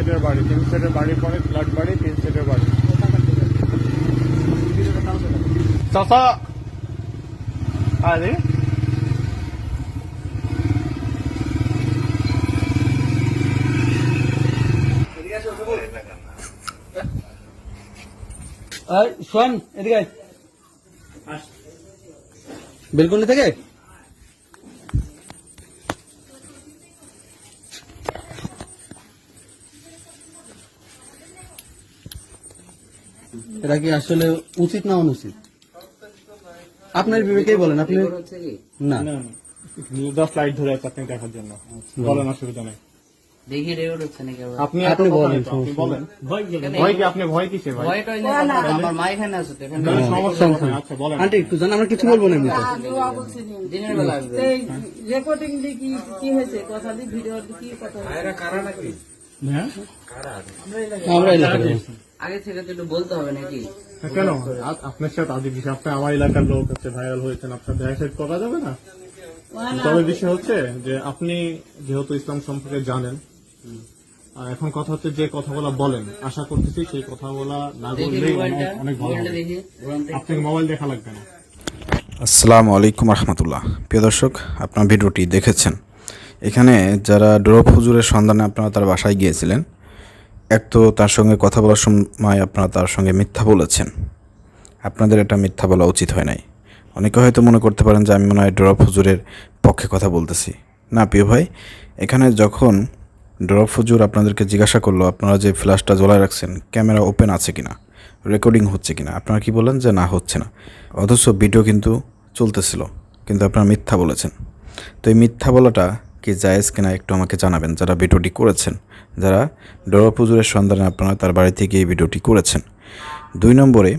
সেটের বাড়ি তিন সেটের বাড়ির পরে ফ্ল্যাট বাড়ি তিন সেটের বাড়ি। চাচা! আরে! শোন এদিকে। বেলকনি থেকে? এটা কি আসলে উচিত না অনুচিত? আপনার বিবেকেই বলেন আপনি না। জাস্ট লাইট ধরে আছে আপনি দেখার জন্য। বলেন অসুবিধা নেই। দেখি রেকর্ড হচ্ছে নাকি আপনি আপনি বলেন, নেই তো, আপনি সমস্যা বলেন। ভয় কি আপনি ভয় কিসে ভাই ভয়টা ওই আমার মা এখানে আছে তো এখানে সমস্যা আচ্ছা বলেন। আন্টি একটু জান আমরা কিছু বলব না এমনিতে? দিনের বেলা আসবে। রেকর্ডিং দিয়ে কি কি হয়েছে? কথা দিয়ে ভিডিও কি কথা হয়েছে? হ্যাঁ? আমরা এলাকার লোক। আগে থেকে তো একটু বলতে হবে নাকি? কেন? আপনার সাথে আদি বিষয় আপনি আমার এলাকার লোক হচ্ছে ভাইরাল হয়েছেন আপনার দেখা সাথে করা যাবে না? তবে বিষয় হচ্ছে যে আপনি যেহেতু ইসলাম সম্পর্কে জানেন আর এখন কথা হচ্ছে যে কথাগুলো বলেন আশা করতেছি সেই কথাগুলো না বললেই অনেক- ভালো। আপনাকে মোবাইল দেখা লাগবে না। আসসালামু আলাইকুম রহমতুল্লাহ। প্রিয় দর্শক আপনার ভিডিওটি দেখেছেন। এখানে যারা ড্রপ হুজুরের সন্ধানে আপনারা তার বাসায় গিয়েছিলেন এক তো তার সঙ্গে কথা বলার সময় আপনারা তার সঙ্গে মিথ্যা বলেছেন। আপনাদের এটা মিথ্যা বলা উচিত হয় নাই। অনেকে হয়তো মনে করতে পারেন যে আমি মনে হয় ড্রপ হুজুরের পক্ষে কথা বলতেছি। না, প্রিয় ভাই, এখানে যখন ড্রপ হুজুর আপনাদেরকে জিজ্ঞাসা করল, আপনারা যে ফ্ল্যাশটা জ্বলায় রাখছেন, ক্যামেরা ওপেন আছে কিনা, রেকর্ডিং হচ্ছে কিনা, আপনারা কি বললেন যে না, হচ্ছে না। অথচ ভিডিও কিন্তু চলতেছিল, কিন্তু আপনারা মিথ্যা বলেছেন। তো এই মিথ্যা বলাটা কি জায়েজ কিনা একটু আমাকে জানাবেন, যারা ভিডিওটি করেছেন। যারা ডরপ হুজুরের সন্ধানে আপনারা তার বাড়ি থেকে এই ভিডিওটি করেছেন। দুই নম্বরে,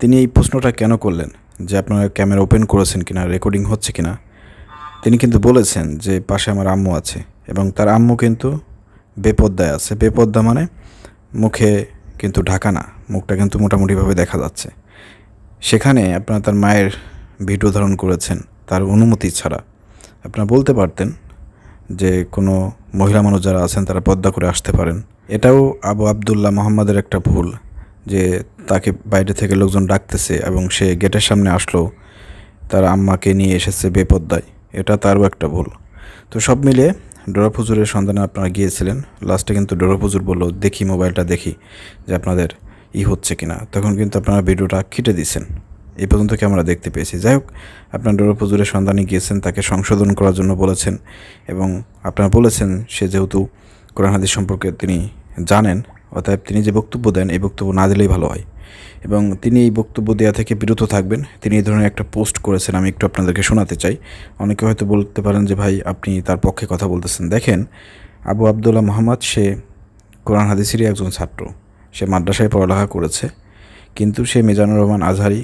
তিনি এই প্রশ্নটা কেন করলেন? যে আপনারা ক্যামেরা ওপেন করেছেন কিনা, রেকর্ডিং হচ্ছে কিনা? তিনি কিন্তু বলেছেন যে পাশে আমার আম্মু আছে এবং তার আম্মু কিন্তু বেপদ্দায় আছে। বেপদ্দা মানে মুখে কিন্তু ঢাকা না, মুখটা কিন্তু মোটামুটিভাবে দেখা যাচ্ছে। সেখানে আপনারা তার মায়ের ভিডিও ধারণ করেছেন, তার অনুমতি ছাড়া। আপনারা বলতে পারতেন যে কোনো মহিলা মানুষ যারা আছেন তারা পদ্মা করে আসতে পারেন। এটাও আবু আবদুল্লাহ মোহাম্মদের একটা ভুল যে তাকে বাইরে থেকে লোকজন ডাকতেছে এবং সে গেটের সামনে আসলো, তার আম্মাকে নিয়ে এসেছে বেপদ্দায়। এটা তারও একটা ভুল। তো সব মিলিয়ে ডোরপ হুজুরের সন্ধানে আপনারা গিয়েছিলেন। লাস্টে কিন্তু ডোরপ হুজুর বলল, দেখি মোবাইলটা, দেখি যে আপনাদের ই হচ্ছে কিনা। তখন কিন্তু আপনারা ভিডিওটা কেটে দিয়েছেন। এই পর্যন্ত কি আমরা দেখতে পেয়েছি। যাই হোক, আপনার ডোরপ হুজুরের সন্ধানে গিয়েছেন, তাকে সংশোধন করার জন্য বলেছেন এবং আপনারা বলেছেন সে যেহেতু কোরআন হাদিস সম্পর্কে তিনি জানেন, অতএব তিনি যে বক্তব্য দেন, এই বক্তব্য না দিলেই ভালো হয়। এবং তিনি এই বক্তব্য দেওয়া থেকে বিরত থাকবেন। তিনি এই ধরনের একটা পোস্ট করেছেন, আমি একটু আপনাদেরকে শোনাতে চাই। অনেকে হয়তো বলতে পারেন যে, ভাই, আপনি তার পক্ষে কথা বলতেছেন। দেখেন, আবু আবদুল্লাহ মোহাম্মদ, সে কোরআন হাদিসেরই একজন ছাত্র। সে মাদ্রাসায় পড়ালেখা করেছে, কিন্তু সে মিজানুর রহমান আজহারি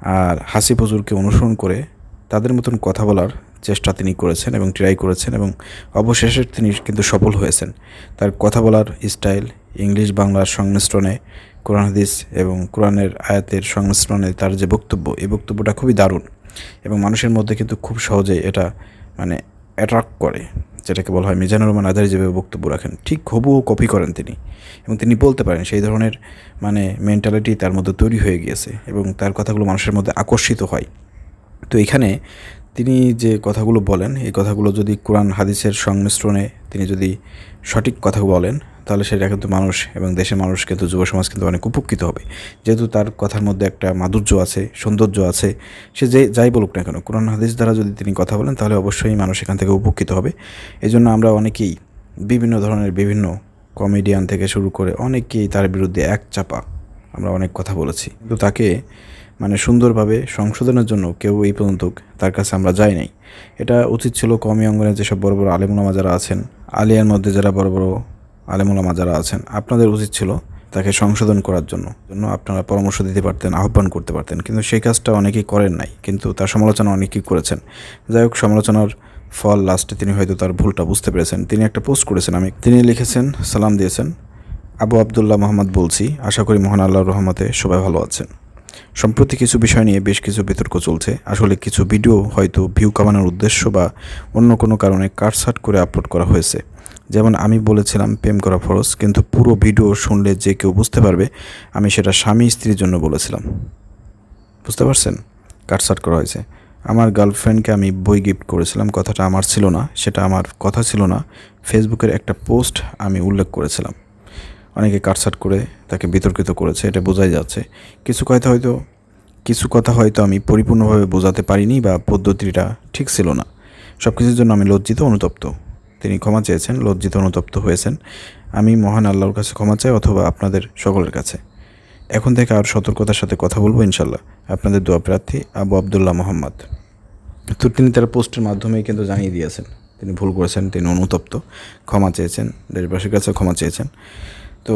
আর হাসি ফজুরকে অনুসরণ করে তাদের মতন কথা বলার চেষ্টা তিনি করেছেন এবং ট্রাই করেছেন এবং অবশেষে তিনি কিন্তু সফল হয়েছেন। তার কথা বলার স্টাইল ইংলিশ বাংলার সংমিশ্রণে, কোরআন হাদিস এবং কোরআনের আয়াতের সংমিশ্রণে তার যে বক্তব্য, এই বক্তব্যটা খুবই দারুণ এবং মানুষের মধ্যে কিন্তু খুব সহজেই এটা মানে অ্যাট্রাক্ট করে, যেটাকে বলা হয় মিজানুর রহমান আধারি যেভাবে বক্তব্য রাখেন, ঠিক হবুও কপি করেন তিনি। এবং তিনি বলতে পারেন, সেই ধরনের মানে মেন্টালিটি তার মধ্যে তৈরি হয়ে গিয়েছে এবং তার কথাগুলো মানুষের মধ্যে আকর্ষিত হয়। তো এখানে তিনি যে কথাগুলো বলেন, এই কথাগুলো যদি কোরআন হাদিসের সংমিশ্রণে তিনি যদি সঠিক কথা বলেন তাহলে সেটা কিন্তু মানুষ এবং দেশের মানুষ কিন্তু, যুব সমাজ কিন্তু অনেক উপকৃত হবে। যেহেতু তার কথার মধ্যে একটা মাধুর্য আছে, সৌন্দর্য আছে, সে যে, যাই বলুক না কেন, কোরআন হাদিস দ্বারা যদি তিনি কথা বলেন, তাহলে অবশ্যই মানুষ এখান থেকে উপকৃত হবে। এই জন্য আমরা অনেকেই বিভিন্ন ধরনের বিভিন্ন কমেডিয়ান থেকে শুরু করে অনেকেই তার বিরুদ্ধে এক চাপা আমরা অনেক কথা বলেছি। কিন্তু তাকে মানে সুন্দরভাবে সংশোধনের জন্য কেউ এই পর্যন্ত তার কাছে আমরা যাই নাই। এটা উচিত ছিল কমি অঙ্গনে যেসব বড় বড় আলেমুলামা যারা আছেন, আলিয়ার মধ্যে যারা বড় বড় আলেমুলামা যারা আছেন, আপনাদের উচিত ছিল তাকে সংশোধন করার জন্য জন্য আপনারা পরামর্শ দিতে পারতেন, আহ্বান করতে পারতেন। কিন্তু সেই কাজটা অনেকেই করেন নাই, কিন্তু তার সমালোচনা অনেকেই করেছেন। যাই হোক, সমালোচনার ফল লাস্টে তিনি হয়তো তার ভুলটা বুঝতে পেরেছেন। তিনি একটা পোস্ট করেছেন আমি, তিনি লিখেছেন, সালাম দিয়েছেন, আবু আবদুল্লাহ মোহাম্মদ বলছি, আশা করি মহান আল্লাহ রহমতে সবাই ভালো আছেন। সম্প্রতি কিছু বিষয় নিয়ে বেশ কিছু বিতর্ক চলছে। আসলে কিছু ভিডিও হয়তো ভিউ কামানোর উদ্দেশ্য বা অন্য কোনো কারণে কাটসাট করে আপলোড করা হয়েছে। যেমন আমি বলেছিলাম প্রেম করা ফরজ, কিন্তু পুরো ভিডিও শুনলে যে কেউ বুঝতে পারবে, আমি সেটা স্বামী স্ত্রীর জন্য বলেছিলাম। বুঝতে পারছেন? কাটসাট করা হয়েছে। আমার গার্লফ্রেন্ডকে আমি বই গিফট করেছিলাম, কথাটা আমার ছিল না, সেটা আমার কথা ছিল না। ফেসবুকের একটা পোস্ট আমি উল্লেখ করেছিলাম। অনেকে কাটসাট করে তাকে বিতর্কিত করেছে, এটা বোঝাই যাচ্ছে। কিছু কথা হয়তো, কিছু কথা হয়তো আমি পরিপূর্ণভাবে বোঝাতে পারিনি বা পদ্ধতিটা ঠিক ছিল না। সব কিছুর জন্য আমি লজ্জিত, অনুতপ্ত। তিনি ক্ষমা চেয়েছেন, লজ্জিত অনুতপ্ত হয়েছেন। আমি মহান আল্লাহর কাছে ক্ষমা চাই অথবা আপনাদের সকলের কাছে। এখন থেকে আর সতর্কতার সাথে কথা বলব ইনশাল্লাহ আপনাদের দোয়া প্রার্থী আবু আবদুল্লাহ মোহাম্মদ। তো তিনি তার পোস্টের মাধ্যমেই কিন্তু জানিয়ে দিয়েছেন। তিনি ভুল করেছেন, তিনি অনুতপ্ত, ক্ষমা চেয়েছেন, দেশবাসীর কাছে ক্ষমা চেয়েছেন। তো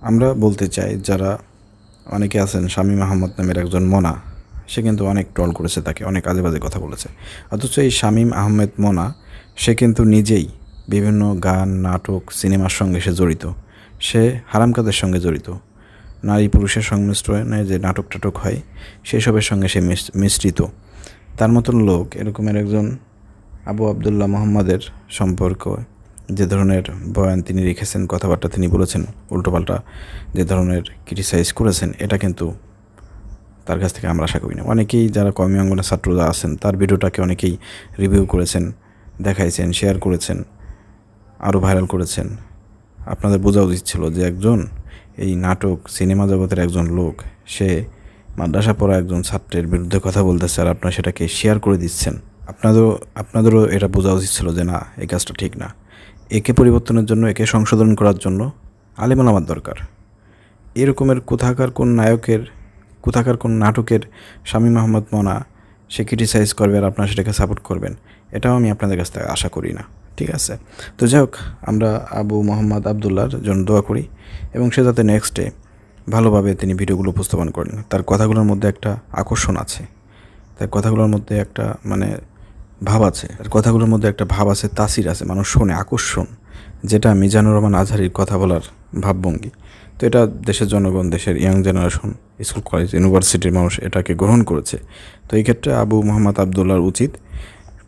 আমরা বলতে চাই, যারা অনেকে আছেন স্বামী মাহমদ নামের একজন মোনা, সে কিন্তু অনেক ট্রল করেছে তাকে, অনেক আজে বাজে কথা বলেছে। অথচ এই শামীম আহমেদ মনা সে কিন্তু নিজেই বিভিন্ন গান, নাটক, সিনেমার সঙ্গে সে জড়িত। সে হারাম কাজের সঙ্গে জড়িত। নারী পুরুষের সংমিশ্রণে যে নাটক টাটক হয়, সেসবের সঙ্গে সে মিশ- মিশ্রিত। তার মতন লোক এরকমের একজন আবু আবদুল্লাহ মোহাম্মদের সম্পর্ক, যে ধরনের বয়ান তিনি রেখেছেন, কথাবার্তা তিনি বলেছেন, উল্টোপাল্টা যে ধরনের ক্রিটিসাইজ করেছেন, এটা কিন্তু তার কাছ থেকে আমরা আশা করি না। অনেকেই যারা কর্মী অঙ্গনের ছাত্ররা আছেন, তার ভিডিওটাকে অনেকেই রিভিউ করেছেন। দেখাইছেন শেয়ার করেছেন আরও ভাইরাল করেছেন। আপনাদের বোঝা উচিত ছিল যে একজন এই নাটক সিনেমা জগতের একজন লোক, সে মাদ্রাসা পড়া একজন ছাত্রের বিরুদ্ধে কথা বলতেছে আর আপনারা সেটাকে শেয়ার করে দিচ্ছেন। আপনাদেরও আপনাদেরও এটা বোঝা উচিত ছিল যে না, এই কাজটা ঠিক না। একে পরিবর্তনের জন্য, একে সংশোধন করার জন্য আলেমান আমার দরকার। এরকমের কোথাকার কোন নায়কের, কোথাকার কোন নাটকের স্বামী মাহমুদ মনা, সে ক্রিটিসাইজ করবে আর আপনারা সেটাকে সাপোর্ট করবেন। এটাও আমি আপনাদের কাছ থেকে আশা করি না, ঠিক আছে? তো যাই হোক, আমরা আবু মোহাম্মদ আবদুল্লাহর জন্য দোয়া করি এবং সে যাতে নেক্সট ডে ভালোভাবে তিনি ভিডিওগুলো উপস্থাপন করেন। তার কথাগুলোর মধ্যে একটা আকর্ষণ আছে। তার কথাগুলোর মধ্যে একটা মানে ভাব আছে। তার কথাগুলোর মধ্যে একটা ভাব আছে, তাসির আছে, মানুষ শোনে, আকর্ষণ, যেটা মিজানুর রহমান আজহারির কথা বলার ভাবভঙ্গি। তো এটা দেশের জনগণ, দেশের ইয়াং জেনারেশন স্কুল কলেজ ইউনিভার্সিটির মানুষ এটাকে গ্রহণ করেছে। তো এই ক্ষেত্রে আবু মোহাম্মদ আবদুল্লাহর উচিত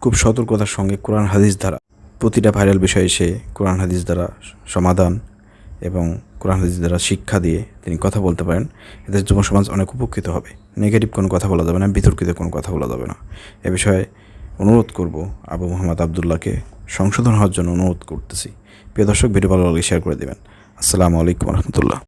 খুব সতর্কতার সঙ্গে কোরআন হাদিস দ্বারা প্রতিটা ভাইরাল বিষয়ে সে কোরআন হাদিস দ্বারা সমাধান এবং কোরআন হাদিস দ্বারা শিক্ষা দিয়ে তিনি কথা বলতে পারেন। এতে যুব সমাজ অনেক উপকৃত হবে। নেগেটিভ কোনো কথা বলা যাবে না, বিতর্কিত কোনো কথা বলা যাবে না। এ বিষয়ে অনুরোধ করব আবু মোহাম্মদ আবদুল্লাহকে সংশোধন হওয়ার জন্য অনুরোধ করতেছি। প্রিয় দর্শক, ভিডিও ভালো লাগলে শেয়ার করে দেবেন। আসসালামু আলাইকুম রহমতুল্লাহ।